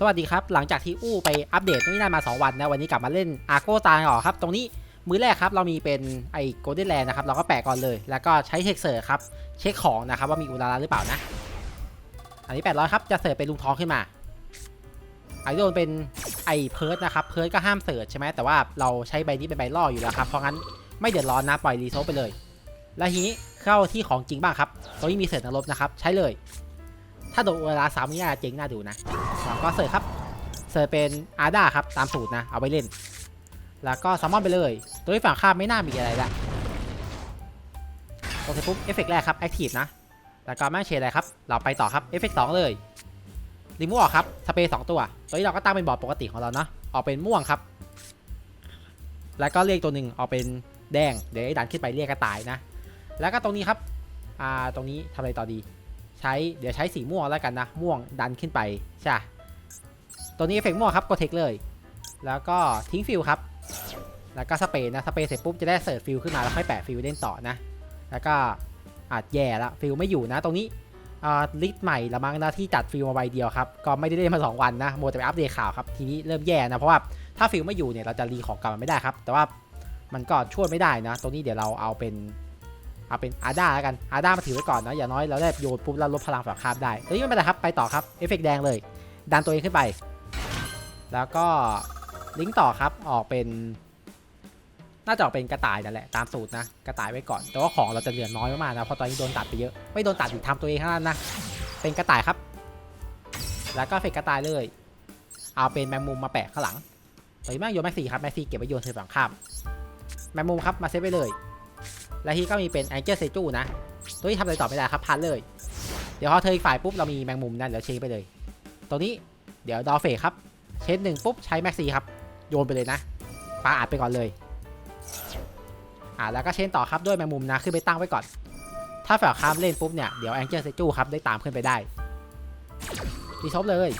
สวัสดีครับ หลังจากที่อู้ไปอัปเดตนู่นนี่นั่นมา 2 วันนะวันนี้กลับมาเล่นอาร์โกตาต่อครับ ตรงนี้มือแรกครับ เรามีเป็นไอ้โกลเด้นแลนด์นะครับ เราก็แปะก่อนเลย แล้วก็ใช้เช็คเสิร์ครับ เช็คของนะครับว่ามีอุลาราหรือเปล่านะ อันนี้ 800 ครับ จะเสิร์ชเป็นลุงท้องขึ้นมาไอโดนเป็นไอเพิร์ดนะครับ เพิร์ดก็ห้ามเสิร์ชใช่ไหมแต่ว่าเราใช้ใบนี้เป็นใบล่ออยู่แล้วครับ เพราะงั้นไม่เดือดร้อนนะปล่อยรีโซไปเลย แล้วทีนี้เข้าที่ของจริงบ้างครับตรงนี้มีเสิร์ชนรบนะครับ ใช้เลย ถ้าโดนเวลาสามนี่น่าจะเจ๋งน่าดูนะเราก็เสิร์ชครับ เสิร์ชเป็นอาร์ด้าครับตามสูตรนะ เอาไปเล่น แล้วก็ซัมมอนไปเลย ตัวที่ฝั่งข้ามไม่น่ามีอะไรละโอเคปุ๊บเอฟเฟกต์แรกครับแอคทีฟนะ แล้วก็แม่เชนอะไรครับ เราไปต่อครับเอฟเฟกต์สองเลยรีมูออกครับสเปรย์สองตัว ตัวนี้เราก็ตั้งเป็นบอร์ดปกติของเราเนาะออกเป็นม่วงครับ แล้วก็เรียกตัวหนึ่งออกเป็นแดง เดี๋ยวไอ้ดันขึ้นไปเรียกกระต่ายนะ แล้วก็ตรงนี้ครับ อ่า ตรงนี้ทำอะไรต่อดี ใช้เดี๋ยวใช้สีม่วงแล้วกันนะ ม่วงดันขึ้นไปใช่ตัวนี้เอฟเฟกต์ม่วงครับกดเทคเลย แล้วก็ทิ้งฟิลครับ แล้วก็สเปรย์นะสเปรย์เสร็จปุ๊บจะได้เสิร์ฟฟิลขึ้นมาแล้วค่อยแปะฟิลเล่นต่อนะ แล้วก็อาจแย่แล้วฟิลไม่อยู่นะ ตรงนี้อ่าลิสต์ใหม่ละมั้งนะที่จัดฟิลมาใบเดียวครับ ก็ไม่ได้เล่นมา 2 วันนะโมวแต่ไปอัปเดตข่าวครับ ทีนี้เริ่มแย่นะเพราะว่าถ้าฟิลไม่อยู่เนี่ยเราจะรีของกลับมาไม่ได้ครับ แต่ว่ามันก็ช่วยไม่ได้นะ ตรงนี้เดี๋ยวเราเอาเป็น เอาเป็นอาด้าแล้วกันอาด้ามาถือไว้ก่อนนะอย่างน้อยเราได้โยนปุ๊บแล้วลดพลังฝั่งข้ามได้ตรงนี้ไม่เป็นไรครับไปต่อครับเอฟเฟกต์แดงเลย ดันตัวเองขึ้นไป แล้วก็ลิงก์ต่อครับออกเป็นน่าจะออกเป็นกระต่ายนั่นแหละตามสูตรนะกระต่ายไว้ก่อน แต่ว่าของเราจะเหลือน้อยมากๆนะเพราะตอนนี้โดนตัดไปเยอะไม่โดนตัดถึงทำตัวเองเท่านั้นนะเป็นกระต่ายครับ แล้วก็เฟกกระต่ายเลย เอาเป็นแมงมุมมาแปะข้างหลังตัวนี้แม่งโยนแม็กซี่ครับแม็กซี่เก็บไว้โยนเธอฝั่งข้ามแมงมุมครับมาเซฟไปเลย และที่ก็มีเป็นแองเจิลเซจูนะ ตัวนี้ทำอะไรต่อไม่ได้ครับพันเลย เดี๋ยวพอเธออีกฝ่ายปุ๊บเรามีแมงมุมนั่นเดี๋ยวเชงไปเลย ตรงนี้เดี๋ยวดอเฟกครับเชนหนึ่งปุ๊บใช้แม็กซี่ครับ โยนไปเลยนะปาอัดไปก่อนเลย อ่าแล้วก็เชนต่อครับด้วยแมงมุมนะขึ้นไปตั้งไว้ก่อน ถ้าฝ่ายข้ามเล่นปุ๊บเนี่ยเดี๋ยวแองเจิลเซจูครับได้ตามขึ้นไปได้ดีซบเลย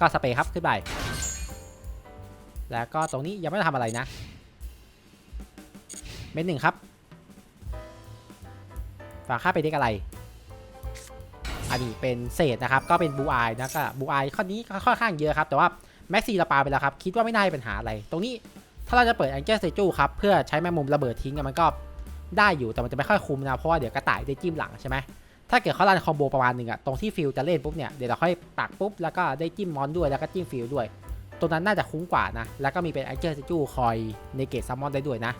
ก็สเปรย์ครับขึ้นไปแล้วก็ตรงนี้ยังไม่ได้ทำอะไรนะ เม็ดหนึ่งครับ ฝากค่าไปเด็กอะไร อันนี้เป็นเศษนะครับ ก็เป็นบูอายนะก็บูอายข้อนี้ค่อนข้างเยอะครับ แต่ว่าแม็กซี่เราปาไปแล้วครับ คิดว่าไม่น่ามีปัญหาอะไร ตรงนี้ถ้าเราจะเปิดแองเจิลเซจูครับ เพื่อใช้แมงมุมระเบิดทิ้งมันก็ได้อยู่ แต่มันจะไม่ค่อยคุ้มนะ เพราะว่าเดี๋ยวกระต่ายได้จิ้มหลังใช่ไหมถ้าเกิดเขารันคอมโบประมาณหนึ่งอะตรงที่ฟิลจะเล่นปุ๊บเนี่ย เดี๋ยวเราค่อยปักปุ๊บ แล้วก็ได้จิ้มมอนด้วย แล้วก็จิ้มฟิลด้วย ตรงนั้นน่าจะคุ้มกว่านะ แล้วก็มีเป็นแองเจิลเซจูคอยในเกตซัมมอนได้ด้วยนะ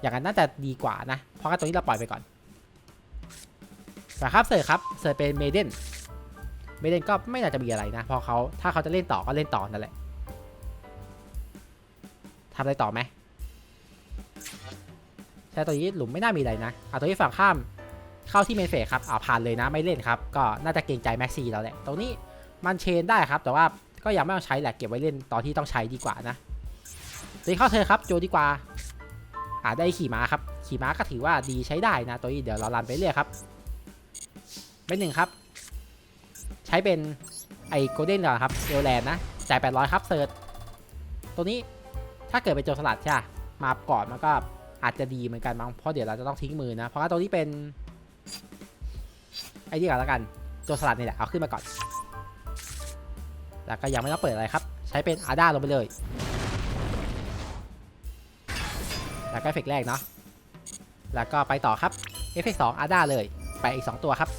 อย่างนั้นน่าจะดีกว่านะ เพราะว่าตรงนี้เราปล่อยไปก่อนนะครับเสิร์ฟครับเสิร์ฟเป็นเมเดนเมเดนก็ไม่น่าจะมีอะไรนะพราะเขาถ้าเขาจะเล่นต่อก็เล่นต่อนั่นแหละทำอะไรต่อไหมใช่ตัวนี้หลุมไม่น่ามีอะไรนะอะตัวนี้ฝั่งข้ามเข้าที่เมนเฟสครับอ่าผ่านเลยนะไม่เล่นครับ ก็น่าจะเกรงใจแม็กซี่แล้วแหละตรงนี้มันเชนได้ครับ แต่ว่าก็ยังไม่ต้องใช้แหละเก็บไว้เล่นตอนที่ต้องใช้ดีกว่านะตีเข้าเธอครับโจดีกว่า อ่าได้ขี่ม้าครับขี่ม้าก็ถือว่าดีใช้ได้นะตัวนี้เดี๋ยวเรารันไปเรื่อยครับเป็นหนึ่งครับ ใช้เป็นไอโกลเด้นก่อนครับเอลแลนนะจ่าย800 ครับเซิร์ชตัวนี้ถ้าเกิดเป็นโจรสลัดใช่ปะมาก่อนมันก็อาจจะดีเหมือนกันมั้งเพราะเดี๋ยวเราจะต้องทิ้งมือนะ เพราะว่าตัวนี้เป็นไอ้นี่ก่อนแล้วกันโจรสลัดนี่แหละเอาขึ้นมาก่อน แล้วก็ยังไม่ต้องเปิดอะไรครับ ใช้เป็นอาด้าลงไปเลย แล้วก็เอฟเฟกต์แรกเนาะแล้วก็ไปต่อครับเอฟเฟกต์สองอาด้าเลยไปอีก 2 ตัวครับ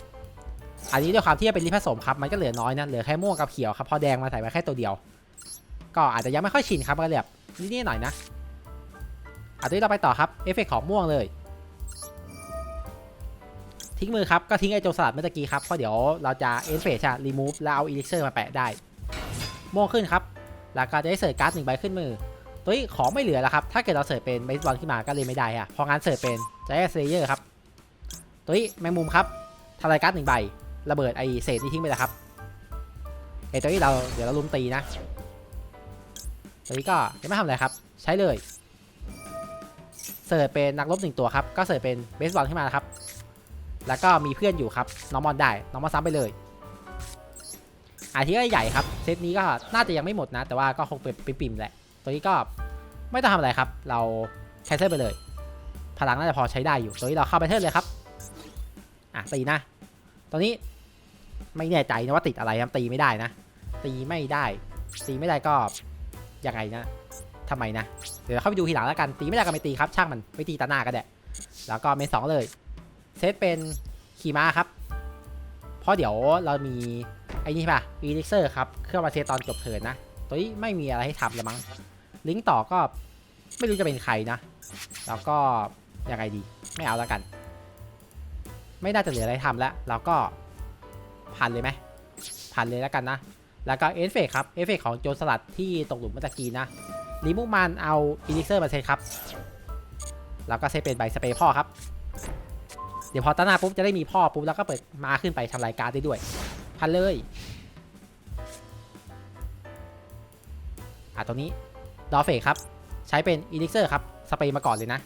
อันนี้ด้วยความที่เป็นลิผสมครับ มันก็เหลือน้อยนะ เหลือแค่ม่วงกับเขียวครับ พอแดงมาใส่ไว้แค่ตัวเดียว ก็อาจจะยังไม่ค่อยชินครับก็เลยแบบนิดๆหน่อยนะอันนี้เราไปต่อครับ เอฟเฟกต์ของม่วงเลย ทิ้งมือครับ ก็ทิ้งไอโจสลัดเมื่อกี้ครับ เพราะเดี๋ยวเราจะเอ็นเฟชอะรีมูฟแล้วเอาอีลิเซอร์มาแปะได้ ม่วงขึ้นครับ แล้วก็จะได้เสิร์ชการ์ดหนึ่งใบขึ้นมือ ตัวนี้ของไม่เหลือแล้วครับ ถ้าเกิดเราเสิร์ชเป็นเบสบอลขึ้นมาก็เลยไม่ได้อะพราะงั้นเสิร์ชเป็นใจแอนเซเยอร์ครับตัวนี้แมงมุมครับทลายการ์ดหนึ่งใบ ระเบิดไอเศษนี้ทิ้งไปแล้วครับไอตัวนี้เราเดี๋ยวเราลุมตีนะตัวนี้ก็ยังไม่ทำอะไรครับ ใช้เลยเสิร์ชเป็นนักรบหนึ่งตัวครับ ก็เสิร์ชเป็นเบสบอลขึ้นมาครับ แล้วก็มีเพื่อนอยู่ครับน้องมอนได้น้องมอนซ้ำไปเลยอาทิตย์ใหญ่ครับ เซตนี้ก็น่าจะยังไม่หมดนะ แต่ว่าก็คงเป็นปิ่มๆแหละ ตัวนี้ก็ไม่ต้องทำอะไรครับ เราแคนเซิลไปเลย พลังน่าจะพอใช้ได้อยู่ ตัวนี้เราเข้าไปเทิร์นเลยครับ อะตีนะตัวนี้ไม่แน่ใจนะว่าติดอะไรครับตีไม่ได้นะ ตีไม่ได้ ตีไม่ได้ก็ยังไงนะทำไมนะ เดี๋ยวเข้าไปดูทีหลังแล้วกัน ตีไม่ได้ก็ไม่ตีครับ ช่างมันไม่ตีตาหน้าก็ได้ แล้วก็เมนสองเลย เซตเป็นขี่ม้าครับ เพราะเดี๋ยวเรามีไอ้นี่ใช่ป่ะอีลิเซอร์ครับ เครื่องมาเซตตอนจบเทิร์นนะ ตัวนี้ไม่มีอะไรให้ทำแล้วมั้ง ลิงก์ต่อก็ไม่รู้จะเป็นใครนะ แล้วก็ยังไงดี ไม่เอาแล้วกัน ไม่น่าจะเหลืออะไรทำแล้ว เราก็ผ่านเลยไหมผ่านเลยแล้วกันนะ แล้วก็เอฟเฟกครับ เอฟเฟกของโจรสลัดที่ตกหลุมเมื่อตะกี้นะรีมูมันเอาอีลิเซอร์มาเซตครับ แล้วก็เซตเป็นใบสเปรย์พ่อครับ เดี๋ยวพอตั้งหน้าปุ๊บจะได้มีพ่อปุ๊บแล้วก็เปิดมาขึ้นไปทำรายการได้ด้วย พันเลย อะตรงนี้ดอเฟกครับ ใช้เป็นอีลิกเซอร์ครับ สเปรย์มาก่อนเลยนะ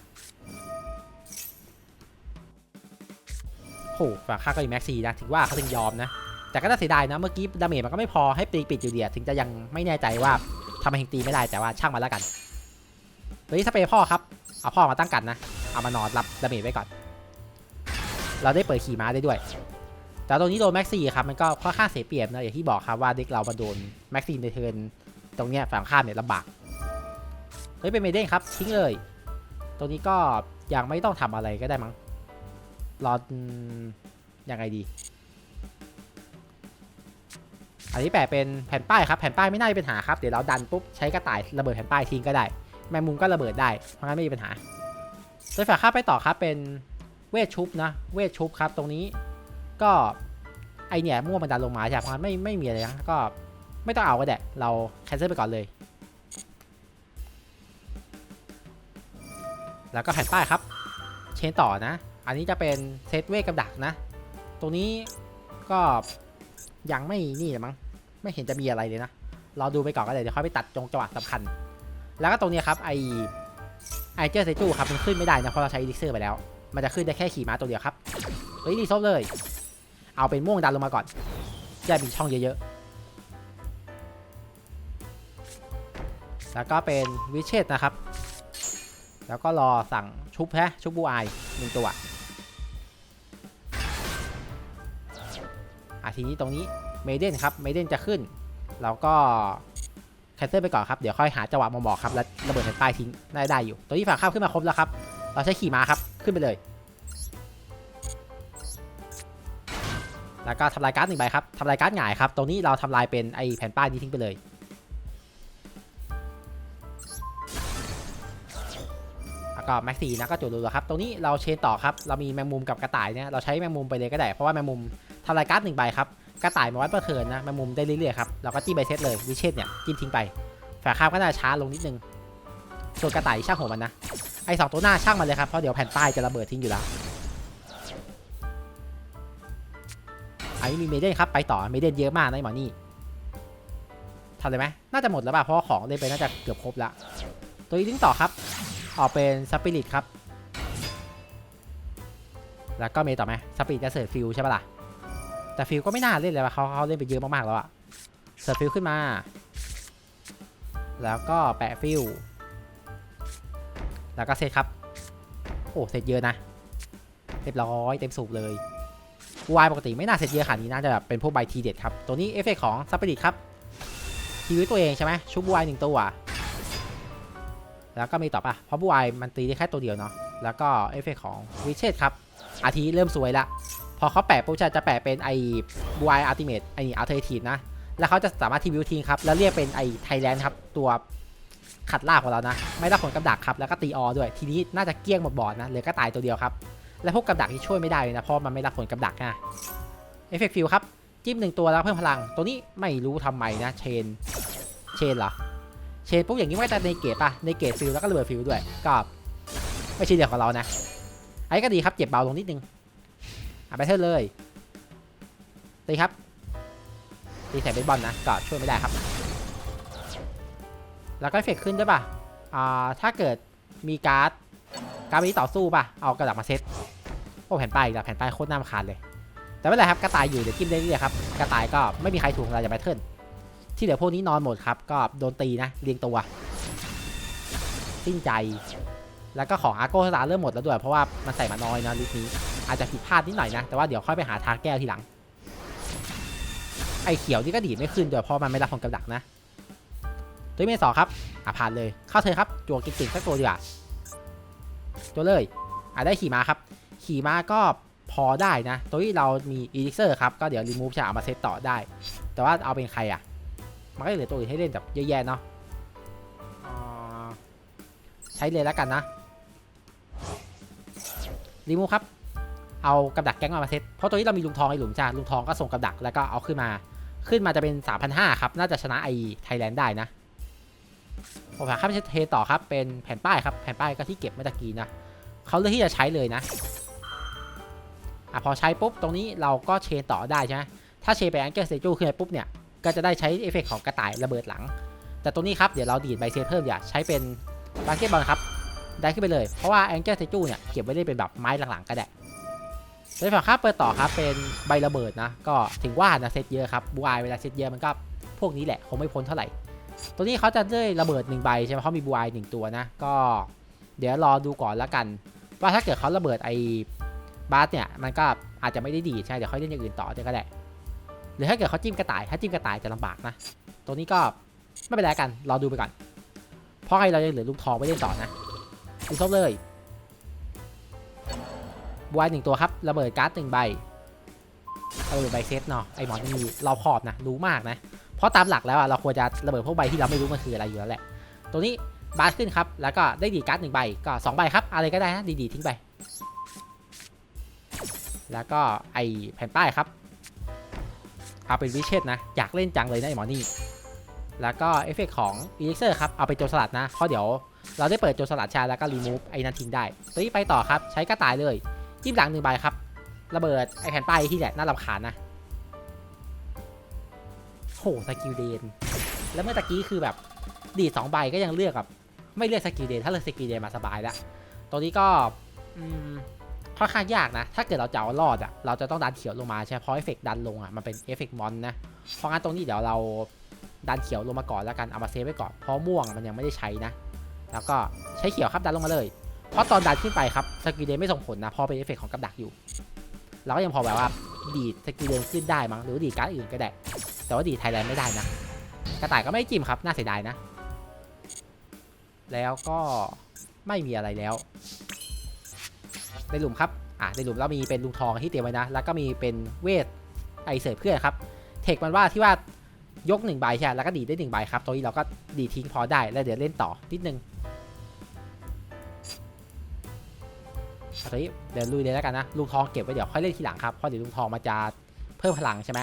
โหฝั่งข้าก็มีแม็กซีนะถือว่าเขาถึงยอมนะ แต่ก็น่าเสียดายนะ เมื่อกี้ดาเมจมันก็ไม่พอให้ตีปิดอยู่เดียถึงจะยังไม่แน่ใจว่าทำไมถึงตีไม่ได้แต่ว่าช่างมันแล้วกันตัวนี้สเปรย์พ่อครับ เอาพ่อมาตั้งกันนะ เอามานอนรับดาเมจไว้ก่อน เราได้เปิดขี่ม้าได้ด้วย แต่ตรงนี้โดนแม็กซี่ครับ มันก็ค่อนข้างเสียเปรียบนะอย่างที่บอกครับว่าเด็กเรามาโดนแม็กซี่ในเทิร์น ตรงเนี้ยฝั่งข้ามเนี่ยลำบากเฮ้ยเป็นเมเด้นครับทิ้งเลย ตรงนี้ก็ยังไม่ต้องทำอะไรก็ได้มั้งรออืมยังไงดี อันนี้แปะเป็นแผ่นป้ายครับแผ่นป้ายไม่น่าจะเป็นปัญหาครับเดี๋ยวเราดันปุ๊บใช้กระต่ายระเบิดแผ่นป้ายทิ้งก็ได้ แมงมุมก็ระเบิดได้เพราะงั้นไม่มีปัญหาโดยฝากข้าไปต่อครับเป็นเวทชุบนะเวทชุบครับตรงนี้ก็ไอเนี่ยม่วงมันดันลงมาใช่ไหมเพราะงั้นไม่ไม่มีอะไรนะก็ ไม่ต้องเอาก็ได้เราแคนเซิลไปก่อนเลย แล้วก็แผ่นป้ายครับ เชนต่อนะ อันนี้จะเป็นเซตเวทกับดักนะ ตรงนี้ก็ยังไม่นี่เลยมั้งไม่เห็นจะมีอะไรเลยนะเรอดูไปก่อนก็เลยเดี๋ยวค่อยไปตัดจงจังหวะสำคัญ แล้วก็ตรงนี้ครับไอไอเจอร์เซจูครับมันขึ้นไม่ได้นะเพราะเราใช้อีลิเซอร์ไปแล้ว มันจะขึ้นได้แค่ขี่ม้าตัวเดียวครับเฮ้ยดีซบเลย เอาเป็นม่วงดันลงมาก่อนจะมีช่องเยอะๆ แล้วก็เป็นวิเชตนะครับ แล้วก็รอสั่งชุบแฮะชุบบูไอหนึ่งตัวอาทีนี้ตรงนี้เมเดนครับเมเดนจะขึ้นเราก็แคนเซิลไปก่อนครับ เดี๋ยวค่อยหาจังหวะมาบอกครับ แล้วระเบิดแผ่นป้ายทิ้งได้ได้อยู่ ตัวนี้ฝากข้ามขึ้นมาครบแล้วครับ เราใช้ขี่ม้าครับ ขึ้นไปเลย แล้วก็ทำลายการ์ดหนึ่งใบครับทำลายการ์ดหงายครับ ตรงนี้เราทำลายเป็นไอแผ่นป้ายนี้ทิ้งไปเลย ก็แม็กซี่นะก็จุดรัวครับตรงนี้เราเชนต่อครับเรามีแมงมุมกับกระต่ายเนี่ยเราใช้แมงมุมไปเลยก็ได้เพราะว่าแมงมุมทำลายการ์ดหนึ่งใบครับกระต่ายมาไว้เพื่อเทินนะแมงมุมได้เรื่อยๆครับเราก็จิ้มใบเซตเลยวิเชตเนี่ยจิ้มทิ้งไปฝาข้ามก็น่าจะช้าลงนิดนึงส่วนกระต่ายช่างหัวมันนะไอสองตัวหน้าช่างมันเลยครับเพราะเดี๋ยวแผ่นป้จะระเบิดทิ้งอยู่แล้วอันนี้มีเมเดนครับไปต่อเมเดนเยอะมากนะหมอนี่ทำเลยไหมน่าจะหมดแล้วป่ะเพราะของเล่นไปน่าจะเกือบครบแล้วตัวนี้ทิ้งต่อครับ ออกเป็นสปิริตครับ แล้วก็เมย์ต่อไหมสปิริตจะเสิร์ฟฟิลใช่ปะล่ะ แต่ฟิลก็ไม่น่าเล่นเลยว่ะเขาเขาเล่นไปเยอะมากๆแล้วอะเสิร์ฟฟิลขึ้นมา แล้วก็แปะฟิลแล้วก็เซตครับ โอ้เซตเยอะนะเรียบร้อยเต็มสูบเลยวายปกติไม่น่าเซตเยอะขนาดนี้น่าจะแบบเป็นพวกใบทีเด็ดครับ ตัวนี้เอฟเฟกของสปิริตครับทีวิตตัวเองใช่ไหมชุบวายหนึ่งตัว แล้วก็มีต่อปะเพราะวายมันตีได้แค่ตัวเดียวเนาะแล้วก็เอฟเฟกของวิเชตครับอาทีเริ่มสวยละ พอเขาแปะปุ๊บจะจะแปะเป็นไอ้บวายอัลติเมทไอ้นี่อัลเทอร์ทีฟนะ แล้วเขาจะสามารถทีวิวทิ้งครับ แล้วเรียกเป็นไอ้ไทยแลนด์ครับ ตัวขัดล่าของเรานะ ไม่ได้ผลกับดักครับ แล้วก็ตีออด้วย ทีนี้น่าจะเกลี้ยงหมดบอดนะเหลือก็ตายตัวเดียวครับ และพวกกับดักที่ช่วยไม่ได้เลยนะเพราะมันไม่รับผลกับดักนะเอฟเฟกฟิลครับจิ้มหนึ่งตัวแล้วเพิ่มพลัง ตัวนี้ไม่รู้ทำไมนะเชนเชนเหรอ เชนปุ๊บอย่างนี้ไม่แต่ในเกตป่ะในเกตฟิลแล้วก็ระเบิดฟิลด้วยก็ไม่ใช่เรื่องของเรานะไอ้ก็ดีครับเจ็บเบาลงนิดนึงอะไปเทิร์นเลยตีครับตีใส่เบสบอลนะก็ช่วยไม่ได้ครับ แล้วก็เฟกขึ้นด้วยป่ะอ่าถ้าเกิดมีการ์ดการ์ดนี้ต่อสู้ป่ะเอากระดาษมาเซตโอ้แผ่นป้ายอีกแล้วแผ่นป้ายโคตรน่ารำคาญเลยแต่ไม่เป็นไรครับกระต่ายอยู่เดี๋ยวจิ้มได้เรื่อยครับกระต่ายก็ไม่มีใครถูกเราจะไปเทิร์น ที่เหลือพวกนี้นอนหมดครับ ก็โดนตีนะเรียงตัว สิ้นใจ แล้วก็ของอาร์โกสตาร์เริ่มหมดแล้วด้วยเพราะว่ามันใส่มาน้อยนะลิสต์นี้ อาจจะผิดพลาดนิดหน่อยนะ แต่ว่าเดี๋ยวค่อยไปหาทางแก้ทีหลัง ไอ้เขียวนี่ก็ดีไม่ขึ้นด้วยเพราะมันไม่รับผลกับดักนะตัวเมนสองครับอะผ่านเลยเข้าเธอครับจัวเก่งๆสักตัวดีกว่าตัวเลยอะได้ขี่ม้าครับ ขี่ม้าก็พอได้นะ ตัวที่เรามีอีลิเซอร์ครับ ก็เดี๋ยวรีมูฟจะเอามาเซตต่อได้ แต่ว่าเอาเป็นใครอะ มันก็เหลือตัวอื่นให้เล่นแบบเยอะแยะเนาะอ่าใช้เลยแล้วกันนะรีมูฟครับ เอากับดักแก๊งมาเซตเพราะตัวนี้เรามีลุงทองไอ้หลุมจ้าลุงทองก็ส่งกับดักแล้วก็เอาขึ้นมา ขึ้นมาจะเป็น 3,500 ครับ น่าจะชนะไอ้ไทยแลนด์ได้นะผมหาข้ามเทต่อครับ เป็นแผ่นป้ายครับ แผ่นป้ายก็ที่เก็บเมื่อตะกี้นะเขาเลือกที่จะใช้เลยนะอะพอใช้ปุ๊บตรงนี้เราก็เชนต่อได้ใช่ไหมถ้าเชนไปแองเกิลสเตจูขึ้นไปปุ๊บเนี่ย ก็จะได้ใช้เอฟเฟกต์ของกระต่ายระเบิดหลัง แต่ตรงนี้ครับเดี๋ยวเราดีดใบเซตเพิ่มอย่าใช้เป็นบาสเกตบอลครับได้ขึ้นไปเลย เพราะว่าแองเกิลสเตจูเนี่ยเก็บไว้ได้เป็นแบบไม้หลังๆก็ได้โดยฝั่งครับเปิดต่อครับเป็นใบระเบิดนะ ก็ถึงว่านะเซตเยอะครับบูอเวลาเซตเยอะมันก็พวกนี้แหละคงไม่พ้นเท่าไหร่ ตัวนี้เขาจะได้ระเบิดหนึ่งใบใช่ไหมเขามีบูอหนึ่งตัวนะ ก็ เดี๋ยวรอดูก่อนแล้วกัน ว่าถ้าเกิดเขาระเบิดไอ้บาสเนี่ยมันก็อาจจะไม่ได้ดีใช่เดี๋ยวเขาเล่นอย่างอื่นต่อเดี๋ยวก็ได้ หรือถ้าเกิดเขาจิ้มกระต่าย ถ้าจิ้มกระต่ายจะลำบากนะตัวนี้ก็ไม่เป็นไรกัน รอดูไปก่อน เพราะไอเรายังเหลือลูกทองไว้เล่นต่อนะดูซบเลยบวยหนึ่งตัวครับ ระเบิดการ์ดหนึ่งใบระเบิดใบเซตเนาะ ไอหมอนนี่เราขอบนะ รู้มากนะ เพราะตามหลักแล้วอะเราควรจะระเบิดพวกใบที่เราไม่รู้มันคืออะไรอยู่แล้วแหละ ตัวนี้บาสขึ้นครับ แล้วก็ได้ดีการ์ดหนึ่งใบ ก็สองใบครับ อะไรก็ได้นะ ดีๆทิ้งไป แล้วก็ไอแผ่นป้ายครับ เอาเป็นวิเชตนะ อยากเล่นจังเลยนะไอหมอนี่ แล้วก็เอฟเฟกของอีลิกเซอร์ครับ เอาไปโจรสลัดนะเพราะเดี๋ยวเราได้เปิดโจรสลัดชาแล้วก็รีมูฟไอ้นันทิ้งได้ตัวนี้ไปต่อครับ ใช้กระต่ายเลย จิ้มหลังหนึ่งใบครับ ระเบิดไอแผ่นป้ายที่แหละน่ารำคาญนะโหสกิลเดน แล้วเมื่อตะกี้คือแบบดีสองใบก็ยังเลือกแบบไม่เลือกสกิลเดนถ้าเลือกสกิลเดนมาสบายแล้วตัวนี้ก็อืม ค่อนข้างยากนะ ถ้าเกิดเราจะเอารอดอะ เราจะต้องดันเขียวลงมาใช่ไหมเพราะเอฟเฟกดันลงอะ มันเป็นเอฟเฟกมอนนะ เพราะงั้นตรงนี้เดี๋ยวเราดันเขียวลงมาก่อนแล้วกัน เอามาเซฟไว้ก่อน เพราะม่วงมันยังไม่ได้ใช้นะ แล้วก็ใช้เขียวครับดันลงมาเลย เพราะตอนดันขึ้นไปครับสกิลเดนไม่ส่งผลนะพราะเป็นเอฟเฟกของกับดักอยู่ เราก็ยังพอแบบว่าดีดสกิลเดนขึ้นได้มั้ง หรือดีดการ์ดอื่นก็ได้ แต่ว่าดีดไทยแลนด์ไม่ได้นะ กระต่ายก็ไม่จิ้มครับ น่าเสียดายนะ แล้วก็ไม่มีอะไรแล้ว ในหลุมครับอะในหลุมเรามีเป็นลุงทองที่เตรียมไว้นะ แล้วก็มีเป็นเวทไอเสิร์ฟเพื่อนครับเทคมันว่าที่ว่ายกหนึ่งใบใช่แล้วก็ดีดได้หนึ่งใบครับตัวนี้เราก็ดีทิ้งพอได้แล้วเดี๋ยวเล่นต่อนิดนึงอาตัวนี้เดี๋ยวลุยเลยแล้วกันนะลุงทองเก็บไว้เดี๋ยวค่อยเล่นทีหลังครับเพราะเดี๋ยวลุงทองมันจะเพิ่มพลังใช่ไหม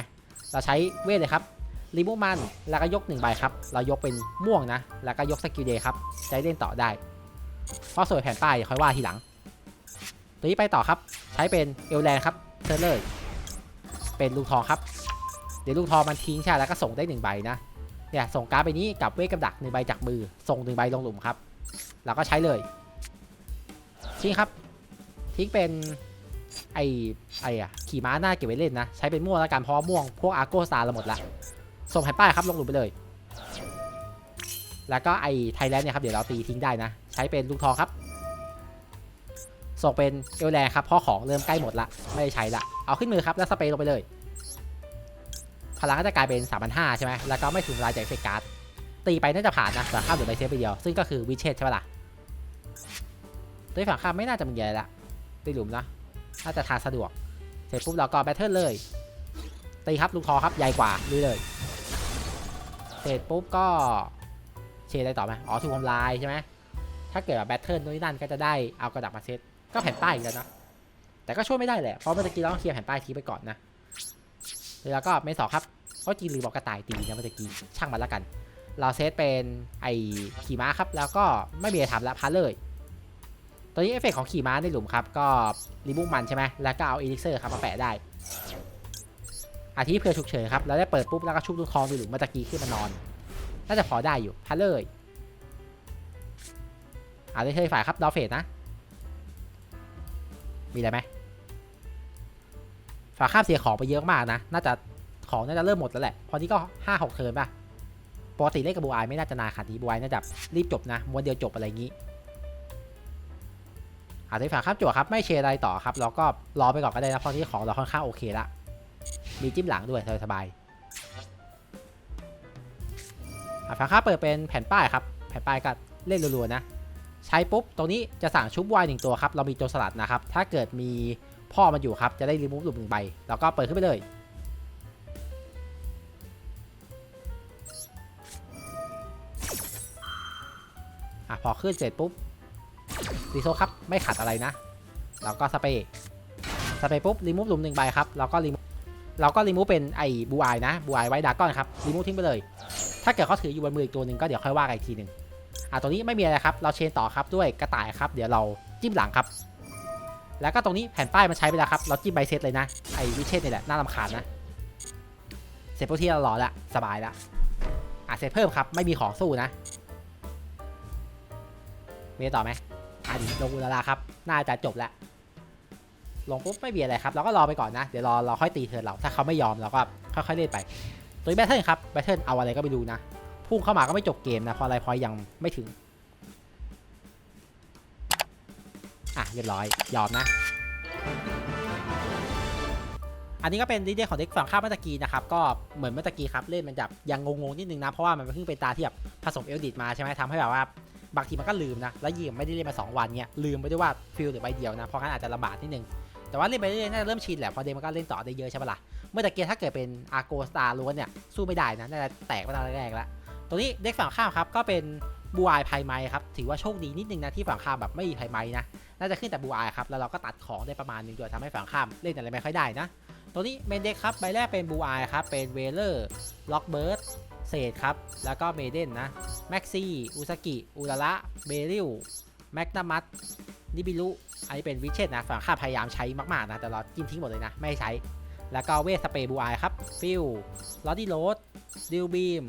เราใช้เวทเลยครับรีมูมันแล้วก็ยกหนึ่งใบครับ เรายกเป็นม่วงนะ แล้วก็ยกสกิลเดย์ครับจะได้เล่นต่อได้เพราะสวยแผ่นป้ายเดี๋ยวค่อยว่าทีหลัง ตัวนี้ไปต่อครับ ใช้เป็นเอลแลนครับเซอร์เลยเป็นลูกทองครับ เดี๋ยวลูกทองมันทิ้งใช่แล้วก็ส่งได้หนึ่งใบนะเนี่ยส่งการ์ดใบนี้กับเวทกับดักหนึ่งใบจากมือ ส่งหนึ่งใบลงหลุมครับ แล้วก็ใช้เลยทิ้งครับ ทิ้งเป็นไอไออะขี่ม้าหน้าเก็บไว้เล่นนะ ใช้เป็นม่วงแล้วกันเพราะว่าม่วงพวกอาร์โกสตาร์เราหมดละส่งแผ่นป้ายครับลงหลุมไปเลย แล้วก็ไอไทยแลนด์เนี่ยครับเดี๋ยวเราตีทิ้งได้นะ ใช้เป็นลูกทองครับ ส่งเป็นเอลแลครับเพราะของเริ่มใกล้หมดละ ไม่ได้ใช้ละ เอาขึ้นมือครับ แล้วสเปรย์ลงไปเลย พลังก็จะกลายเป็น 3,500 ใช่ไหมแล้วก็ไม่ถูกลายจกเฟกการ์ดตีไปน่าจะผ่านนะแต่ข้ามหลือใบเซฟไปเดียว ซึ่งก็คือวิเชตใช่ปะล่ะตัวฝั่งข้ามไม่น่าจะมีอะไรละตีหลุมนะน่าจะทานสะดวก เสร็จปุ๊บเราก็แบทเทิลเลยตีครับลูกคอครับใหญ่กว่าลุยเลย เสร็จปุ๊บก็เชอะไรต่อไหมอ๋อถูกทำลายใช่ไหมถ้าเกิดแบบแบทเทิลนู่นนนั่นก็จะได้เอากระดาษมาเซต ก็แผ่นป้ายอีกแล้วนะ แต่ก็ช่วยไม่ได้แหละ เพราะเมื่อกี้เราต้องเคลียร์แผ่นป้ายทีไปก่อนนะ แล้วก็ไม่สองครับเพราะจีรีบอกกระต่ายตีนะเมื่อกี้ช่างมันละกัน เราเซตเป็นไอขี่ม้าครับ แล้วก็ไม่มีอะไรทำแล้วพาเลยตัวนี้เอฟเฟกของขี่ม้าในหลุมครับ ก็รีบุกมันใช่ไหมแล้วก็เอาอีลิกเซอร์ครับมาแปะได้อาทิเพื่อฉุกเฉินครับเราได้เปิดปุ๊บแล้วก็ชุบลูกทองดูหลุมเมื่อตะกี้ขึ้นมานอน น่าจะพอได้อยู่ฮัลเลยอ่าได้เทยฝ่ายครับดอเฟสนะ มีอะไรไหมฝากข้ามเสียของไปเยอะมากนะ น่าจะของน่าจะเริ่มหมดแล้วแหละ พอนี้ก็ห้าหกเทิร์นป่ะ ปกติเล่นกับบูไอไม่น่าจะนานขนาดนี้บูไอน่าจะรีบจบนะม้วนเดียวจบอะไรอย่างนี้อาจจะฝากครับจั่วครับ ไม่เชร์อะไรต่อครับเราก็รอไปก่อนก็ได้นะเพราะที่ของเราค่อนข้างโอเคละ มีจิ้มหลังด้วยสบายอะฝั่งข้าเปิดเป็นแผ่นป้ายครับ แผ่นป้ายก็เล่นรัวๆนะ ช้ปุ๊บตรงนี้จะสั่งชุบวายหนึ่งตัวครับ เรามีโจรสลัดนะครับ ถ้าเกิดมีพ่อมันอยู่ครับ จะได้รีมูฟหลุมหนึ่งใบ แล้วก็เปิดขึ้นไปเลย อะ พอขึ้นเสร็จปุ๊บรีโซครับ ไม่ขัดอะไรนะ แล้วก็สเปย์สเปย์ปุ๊บรีมูฟหลุมหนึ่งใบครับ แล้วก็รีมูฟเราก็รีมูฟเป็นไอ้บูอายนะบูอายไว้ดากอนครับรีมูฟทิ้งไปเลย ถ้าเกิดเขาถืออยู่บนมืออีกตัวหนึ่งก็เดี๋ยวค่อยว่ากันอีกทีหนึ่ง อะตรงนี้ไม่มีอะไรครับ เราเชนต่อครับด้วยกระต่ายครับ เดี๋ยวเราจิ้มหลังครับ แล้วก็ตรงนี้แผ่นป้ายมันใช้ไปแล้วครับ เราจิ้มใบเซตเลยนะ ไอ้วิเชษนี่แหละน่ารำคาญนะ เสร็จพวกที่เรารอละสบายละอะเสร็จเพิ่มครับ ไม่มีของสู้นะ มีต่อไหมอะดิลงอุลาลาครับ น่าจะจบแล้วลงปุ๊บไม่มีอะไรครับ เราก็รอไปก่อนนะ เดี๋ยวรอเราค่อยตีเทิร์นเรา ถ้าเขาไม่ยอมเราก็ค่อยๆเล่นไป ตัวแบทเทิลครับ แบทเทิลเอาอะไรก็ไม่รู้นะ พุ่งเข้ามาก็ไม่จบเกมนะเพราะอะไรเพราะยังไม่ถึง อะเรียบร้อย ยอมนะ อันนี้ก็เป็นดีเดของเด็กฝั่งข้ามเมื่อกี้นะครับ ก็เหมือนเมื่อกี้ครับ เล่นมันแบบยังงงๆนิดนึงนะ เพราะว่ามันเพิ่งเป็นตาที่แบบผสมเอลดิตมาใช่ไหมทำให้แบบว่าบางทีมันก็ลืมนะ แล้วยิงไม่ได้เล่นมา 2 วันเนี่ยลืมไปด้วยว่าฟิลหรือใบเดียวนะ เพราะงั้นอาจจะลำบากนิดนึง แต่ว่าเล่นไปเรื่อยๆน่าจะเริ่มชินแหละ พอเดมมันก็เล่นต่อได้เยอะใช่ปะล่ะ เมื่อตะกี้ถ้าเกิดเป็นอาร์โกสตาร์ล้วนเนี่ยสู้ไม่ได้นะ น่าจะแตกไปตั้งแต่แรกแล้ว ตัวนี้เด็กฝั่งข้ามครับก็เป็นบูอายไพไมครับถือว่าโชคดีนิดนึงนะที่ฝั่งข้ามแบบไม่มีไพไมนะน่าจะขึ้นแต่บูอายครับแล้วเราก็ตัดของได้ประมาณนึงด้วยทำให้ฝั่งข้ามเล่นอะไรไม่ค่อยได้นะตัวนี้เมนเด็กครับใบแรกเป็นบูอายครับเป็นเวเลอร์ล็อกเบิร์ดเศษครับแล้วก็เมเดนนะแม็กซี่อุซากิอุระระเบริลแมกนามัตนิบิลุอันนี้เป็นวิเชตนะฝั่งข้ามพยายามใช้มากๆนะแต่เราจิ้มทิ้งหมดเลยนะไม่ใช้ แล้วก็เวสเปรย์บูอายครับฟิลลอดี้โรดดิลบีม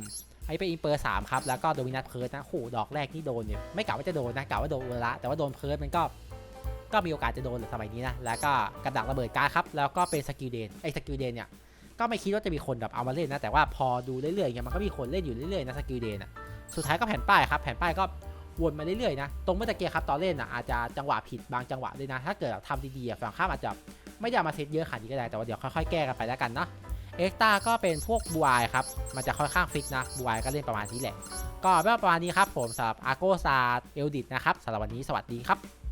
ไอ้เป็นอินเปอร์สามครับ แล้วก็โดมินัทเพิร์ดนะโหดอกแรกนี่โดนเนี่ยไม่กะว่าจะโดนนะกะว่าโดนเวละ แต่ว่าโดนเพิร์ดมันก็ ก็มีโอกาสจะโดนสมัยนี้นะ แล้วก็กระดักระเบิดการครับ แล้วก็เป็นสกิลเดน ไอ้สกิลเดนเนี่ย ก็ไม่คิดว่าจะมีคนแบบเอามาเล่นนะ แต่ว่าพอดูเรื่อยๆเนี่ยมันก็มีคนเล่นอยู่เรื่อยๆนะสกิลเดนอะ สุดท้ายก็แผ่นป้ายครับ แผ่นป้ายก็วนมาเรื่อยๆนะ ตรงเมื่อตะเกียครับตอนเล่นอะอาจจะจังหวะผิดบางจังหวะด้วยนะ ถ้าเกิดทำดีๆอะฝั่งข้ามอาจจะไม่ได้เอามาเซตเยอะขนาดนี้ก็ได้ แต่ว่าเดี๋ยวค่อยๆแก้กันไปแล้วกันนะ เอ็กตาก็เป็นพวกบูไอครับ มันจะค่อนข้างฟิกนะบูไอก็เล่นประมาณนี้แหละ ก็เป็นประมาณนี้ครับผมสำหรับอาโกซาเอลดิดนะครับสำหรับวันนี้สวัสดีครับ